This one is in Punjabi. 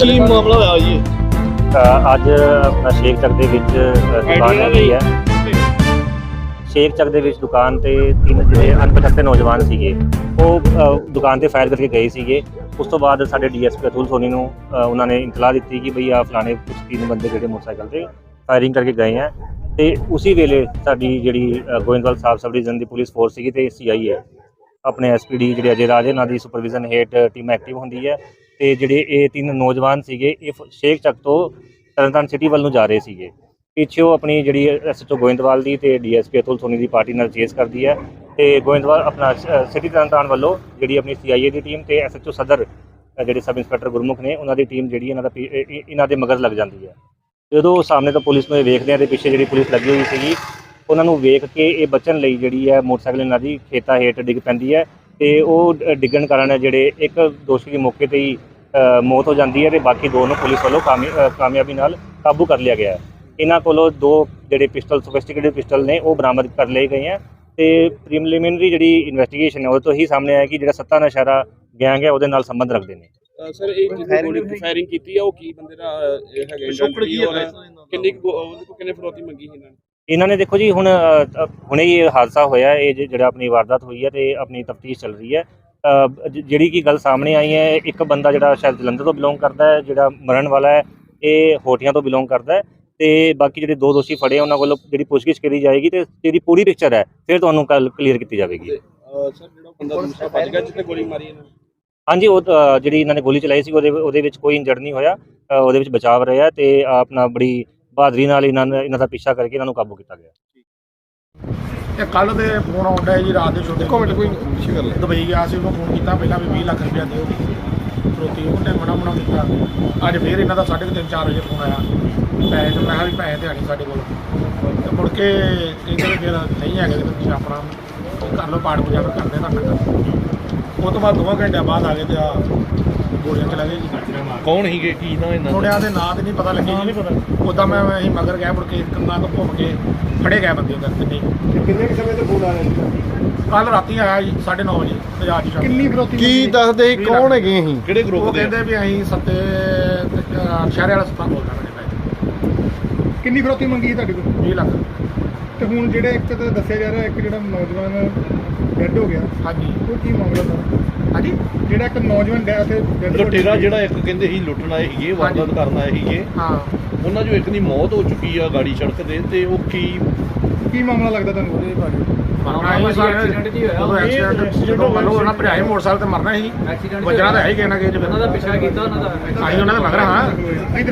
ਕੀ ਮਾਮਲਾ ਹੋਇਆ ਜੀ? ਅ, ਅੱਜ ਆਪਣਾ ਸ਼ੇਖ ਚੱਕ ਦੇ ਵਿੱਚ ਅ, ਦੁਕਾਨ ਹੈਗੀ ਹੈ ਸ਼ੇਖ ਚੱਕ ਦੇ ਵਿੱਚ ਦੁਕਾਨ ਤੇ ਤਿੰਨ ਜਿਹੜੇ ਅਣਪਛਾਤੇ ਨੌਜਵਾਨ ਸੀਗੇ ਉਹ ਅ, ਦੁਕਾਨ ਤੇ ਫਾਇਰ ਕਰਕੇ ਗਏ ਸੀਗੇ। ਉਸ ਤੋਂ ਬਾਅਦ ਸਾਡੇ ਡੀਐਸਪੀ ਅਤੁਲ ਸੋਨੀ ਨੂੰ ਅ, ਉਹਨਾਂ ਨੇ ਇਤਲਾਹ ਦਿੱਤੀ ਕਿ ਭਈ ਆ ਫਲਾਣੇ ਕੁਝ ਤਿੰਨ ਬੰਦੇ ਜਿਹੜੇ ਮੋਟਰਸਾਈਕਲ ਤੇ ਫਾਇਰਿੰਗ ਕਰਕੇ ਗਏ ਆ। ਤੇ ਉਸੇ ਵੇਲੇ ਸਾਡੀ ਜਿਹੜੀ ਅ, ਗੋਇੰਦਵਾਲ ਸਾਹਿਬ ਸਬ ਡਿਵੀਜ਼ਨ ਦੀ ਪੁਲਿਸ ਫੋਰਸ ਸੀਗੀ ਤੇ ਸੀਆਈ ਹੈ ਆਪਣੇ ਐਸਪੀਡੀ ਜਿਹੜੇ ਅਜੇ ਰਾਜ ਇਹਨਾਂ ਦੀ ਸੁਪਰਵਿਜ਼ਨ ਹੇਠ ਟੀਮ ਐਕਟਿਵ ਹੁੰਦੀ ਹੈ ਤੇ ਜਿਹੜੇ ਇਹ ਤਿੰਨ ਨੌਜਵਾਨ ਸੀਗੇ, ਇਹ ਫ- ਸ਼ੇਖ ਚੱਕ ਤੋਂ ਤਰਨਤਾਰਨ ਸਿਟੀ ਵੱਲ ਨੂੰ ਜਾ ਰਹੇ ਸੀਗੇ। ਪਿੱਛੇ ਉਹ ਆਪਣੀ ਜਿਹੜੀ ਐਸਐਚਓ ਗੋਇੰਦਵਾਲ ਦੀ ਤੇ ਡੀਐਸਪੀ ਅਤੁਲ ਸੋਨੀ ਦੀ ਪਾਰਟੀ ਨਾਲ ਚੇਸ ਕਰਦੀ ਹੈ ਤੇ ਗੋਇੰਦਵਾਲ ਆਪਣਾ ਸਿਟੀ ਤਰਨਤਾਰਨ ਵੱਲੋਂ ਜਿਹੜੀ ਆਪਣੀ ਸੀਆਈਏ ਦੀ ਟੀਮ ਤੇ ਐਸਐਚਓ ਸਦਰ ਜਿਹੜੇ ਸਬ ਇੰਸਪੈਕਟਰ ਗੁਰਮੁਖ ਨੇ, ਉਹਨਾਂ ਦੀ ਟੀਮ ਜਿਹੜੀ ਇਹਨਾਂ ਦਾ ਪੀ- ਇਹ- ਇਹਨਾਂ ਦੇ ਮਗਰ ਲੱਗ ਜਾਂਦੀ ਹੈ। ਜਦੋਂ ਉਹ ਸਾਹਮਣੇ ਤੋਂ ਪੁਲਿਸ ਨੂੰ ਇਹ ਵੇਖਦੇ ਆ ਤੇ ਪਿੱਛੇ ਜਿਹੜੀ ਪੁਲਿਸ ਲੱਗੀ ਹੋਈ ਸੀਗੀ ਉਹਨਾਂ ਨੂੰ ਵੇਖ ਕੇ ਇਹ ਬਚਣ ਲਈ ਜਿਹੜੀ ਹੈ ਮੋਟਰਸਾਈਕਲ ਇਹਨਾਂ ਦੀ ਖੇਤਾਂ ਹੇਠ ਡਿੱਗ ਪੈਂਦੀ ਹੈ ਤੇ ਉਹ ਡਿੱਗਣ ਕਾਰਨ ਜਿਹੜੇ ਇੱਕ ਦੋਸ਼ੀ ਦੀ ਮੌਕੇ ਤੇ ਹੀ ਮੌਤ ਹੋ ਜਾਂਦੀ ਹੈ ਤੇ ਬਾਕੀ ਦੋ ਨੂੰ ਪੁਲਿਸ ਵੱਲੋਂ ਕਾਮਯਾਬੀ ਨਾਲ ਕਾਬੂ ਕਰ ਲਿਆ ਗਿਆ ਹੈ। ਇਹਨਾਂ ਕੋਲੋਂ ਦੋ ਜਿਹੜੇ ਪਿਸਟਲ ਸੋਫਿਸਟੀਕੇਟਡ ਪਿਸਟਲ ਨੇ ਉਹ ਬਰਾਮਦ ਕਰ ਲਏ ਗਏ ਹੈ ਤੇ ਪ੍ਰੀਲਿਮਿਨਰੀ ਜਿਹੜੀ ਇਨਵੈਸਟੀਗੇਸ਼ਨ ਹੈ ਉਹ ਤੋਂ ਹੀ ਸਾਹਮਣੇ ਆਇਆ ਕਿ ਜਿਹੜਾ ਸੱਤਾ ਨਸ਼ਾਰਾ ਗੈਂਗ ਹੈ ਉਹਦੇ ਨਾਲ ਸੰਬੰਧ ਰੱਖਦੇ ਨੇ। ਸਰ ਇਹ ਜਿਹਨੇ ਗੋਲੀ ਫਾਇਰਿੰਗ ਕੀਤੀ ਆ ਉਹ ਕੀ ਬੰਦੇ ਦਾ ਹੈਗਾ ਪਿਛੋਕੜ ਕੀ ਹੈ? ਕਿੰਨੀ ਉਹਦੇ ਕਿੰਨੇ ਫਰੋਤੀ ਮੰਗੀ ਸੀ ਇਹਨਾਂ ਨੇ? ਇਹਨਾਂ ਨੇ ਦੇਖੋ ਜੀ ਹੁਣ ਅ, ਅ, ਹੁਣੇ ਹੀ ਇਹ ਹਾਦਸਾ ਹੋਇਆ ਇਹ ਜ- ਜਿਹੜਾ ਆਪਣੀ ਵਾਰਦਾਤ ਹੋਈ ਹੈ ਤੇ ਆਪਣੀ ਤਫਤੀਸ਼ ਚੱਲ ਰਹੀ ਹੈ। ਅ, ਜ- ਜਿਹੜੀ ਕੀ ਗੱਲ ਸਾਹਮਣੇ ਆਈ ਹੈ ਇੱਕ ਬੰਦਾ ਜਿਹੜਾ ਸ਼ਾਇਦ ਜਲੰਧਰ ਤੋਂ ਬਿਲੋਂਗ ਕਰਦਾ ਹੈ ਜਿਹੜਾ ਮਰਨ ਵਾਲਾ ਹੈ ਇਹ ਹੋਟੀਆਂ ਤੋਂ ਬਿਲੋਂਗ ਕਰਦਾ ਹੈ ਤੇ ਬਾਕੀ ਜਿਹੜੇ ਦੋ ਦੋਸ਼ੀ ਫੜੇ ਉਹਨਾਂ ਕੋਲੋਂ ਜਿਹੜੀ ਪੁੱਛਗਿੱਛ ਕਰੀ ਜਾਏਗੀ ਤੇ ਜਿਹੜੀ ਪੂਰੀ ਪਿਕਚਰ ਹੈ ਫਿਰ ਤੁਹਾਨੂੰ ਕੱਲ ਕਲੀਅਰ ਕੀਤੀ ਜਾਵੇਗੀ। ਸਰ ਜਿਹੜਾ ਬੰਦਾ ਦੂਸਰਾ ਭੱਜ ਗਿਆ ਜਿੱਥੇ ਗੋਲੀ ਮਾਰੀ ਇਹਨਾਂ ਨੇ? ਹਾਂਜੀ ਉਹ ਅ, ਜਿਹੜੀ ਇਹਨਾਂ ਨੇ ਗੋਲੀ ਚਲਾਈ ਸੀ ਉਹਦੇ ਉਹਦੇ ਵਿੱਚ ਕੋਈ ਇੰਜਰਡ ਨਹੀਂ ਹੋਇਆ ਅ, ਉਹਦੇ ਵਿੱਚ ਬਚਾਵ ਰਿਹਾ ਤੇ ਆਪਣਾ ਬੜੀ ਬਹਾਦਰੀ ਨਾਲ ਇਹਨਾਂ ਨੇ ਇਹਨਾਂ ਦਾ ਪਿੱਛਾ ਕਰਕੇ ਇਹਨਾਂ ਨੂੰ ਕਾਬੂ ਕੀਤਾ ਗਿਆ। ਇਹ ਕੱਲ ਦੇ ਫੋਨ ਆਉਂਦਾ ਜੀ ਰਾਤ ਦੇ ਛੋਟੇ ਮਿੰਟ ਕੋਈ ਪਿੱਛੇ ਕਰ ਲੈ। ਦੁਬਈ ਗਿਆ ਸੀ ਉਹਨੂੰ ਫੋਨ ਕੀਤਾ ਪਹਿਲਾਂ ਵੀ 20 ਲੱਖ ਰੁਪਇਆ ਦਿਓ ਫਰੋਤੀ ਉਹਨੇ ਮਨਾ ਮਨਾ ਕੀਤਾ ਅੱਜ ਫੇਰ ਇਹਨਾਂ ਦਾ 3:30 4 ਵਜੇ ਫੋਨ ਆਇਆ। ਪੈਸੇ ਤੇ ਮੈਂ ਕਿਹਾ ਵੀ ਪੈਸੇ ਤੇ ਨਹੀਂ ਸਾਡੇ ਕੋਲ। ਤੇ ਮੁੜ ਕੇ ਕਹਿੰਦੇ ਵੀ ਫਿਰ ਨਹੀਂ ਹੈਗੇ ਤੇ ਤੁਸੀਂ ਆਪਣਾ ਕਰ ਲਓ ਪਾੜ ਪੂਜਾ ਫਿਰ ਕਰਦੇ ਤੁਹਾਡੇ ਨਾਲ ਉਹ ਤੋਂ ਬਾਅਦ ਦੋ ਘੰਟਿਆਂ ਬਾਅਦ ਆ ਗਏ ਤੇ ਆ ਗੋਲੀਆਂ ਚਲਾ ਗਏ ਜੀ ਕੌਣ ਹੀਗੇ ਕੀ ਨਾ ਇਹਨਾਂ ਮੁੰਡਿਆਂ ਦੇ ਨਾਂ ਤੇ ਨਹੀਂ ਪਤਾ ਲੱਗੇ ਜੀ। ਉਦਾਂ ਮੈਂ ਅਸੀਂ ਮਗਰ ਗਿਆ ਮੁੜ ਕੇ ਕੰਨਾਂ ਤੋਂ ਘੁੰਮ ਕੇ ਫੜੇ ਗਏ ਬੰਦੇ ਉਧਰ ਤੇ ਨਹੀਂ ਕਿੰਨੇ ਕੁ ਸਮੇਂ ਤੋਂ ਫੋਨ ਆ ਰਿਹਾ ਸੀ? ਕੱਲ ਰਾਤੀ ਆਇਆ ਜੀ 9:30 ਵਜੇ ਬਾਜ਼ਾਰ ਦੀ ਕਿੰਨੀ ਫਰੋਤੀ ਕੀ? ਦੱਸਦੇ ਸੀ? ਕੌਣ ਹੈਗੇ ਅਸੀਂ? ਕਿਹੜੇ ਉਹ ਗਰੁੱਪ ਦੇ? ਕਹਿੰਦੇ ਵੀ ਅਸੀਂ ਸੱਤੇ ਸ਼ਹਿਰ ਵਾਲਾ ਸੱਤਾ ਬੋਲਦਾ ਕਿੰਨੀ ਫਰੋਤੀ ਮੰਗੀ ਤੁਹਾਡੇ ਕੋਲ? 20 ਲੱਖ। ਤੇ ਹੁਣ ਜਿਹੜੇ ਇੱਕ ਤਾਂ ਦੱਸਿਆ ਜਾ ਰਿਹਾ ਇੱਕ ਜਿਹੜਾ ਨੌਜਵਾਨ ਡੈੱਡ ਹੋ ਗਿਆ ਹਾਂਜੀ। ਉਹ ਕੀ ਮਾਮਲਾ ਦਾ ਹਾਂਜੀ। ਜਿਹੜਾ ਇੱਕ ਨੌਜਵਾਨ ਡੈ ਤੇ dead body ਲੁਟੇਰਾ। ਜਿਹੜਾ ਇੱਕ ਕਹਿੰਦੇ ਸੀ ਲੁੱਟਣ ਆਏ ਸੀਗੇ ਵਾਰਦਾਤ। ਕਰਨ ਆਏ ਸੀਗੇ। ਹਾਂ। ਉਹਨਾਂ ਚੋਂ ਇੱਕ ਦੀ ਮੌਤ ਹੋ ਚੁੱਕੀ ਆ ਗਾੜੀ ਸੜਕ ਤੇ ਤੇ ਉਹ ਕੀ ਕੀ ਮਾਮਲਾ ਲੱਗਦਾ ਤੁਹਾਨੂੰ? ਉਹਦੇ ਬਾਰੇ। ਮਰਨਾ ਹੀ ਐਕਸੀਡੈਂਟ ਜੀ ਹੋਇਆ। ਐਕਸੀਡੈਂਟ ਜਦੋਂ ਮੰਨੋ ਉਹਨਾਂ ਭਜਾਏ ਮੋਟਰਸਾਈਕਲ ਤੇ ਮਰਨਾ ਸੀ। ਵੱਜਣਾ ਤਾਂ ਹੈ ਹੀ ਕਿਸੇ ਨਾ ਕਿਸੇ। ਉਹਨਾਂ ਦਾ ਪਿੱਛਾ ਕੀਤਾ ਉਹਨਾਂ ਦਾ। ਅਸੀਂ ਉਹਨਾਂ ਦੇ ਮਗਰ ਹਾਂ। ਇਧਰ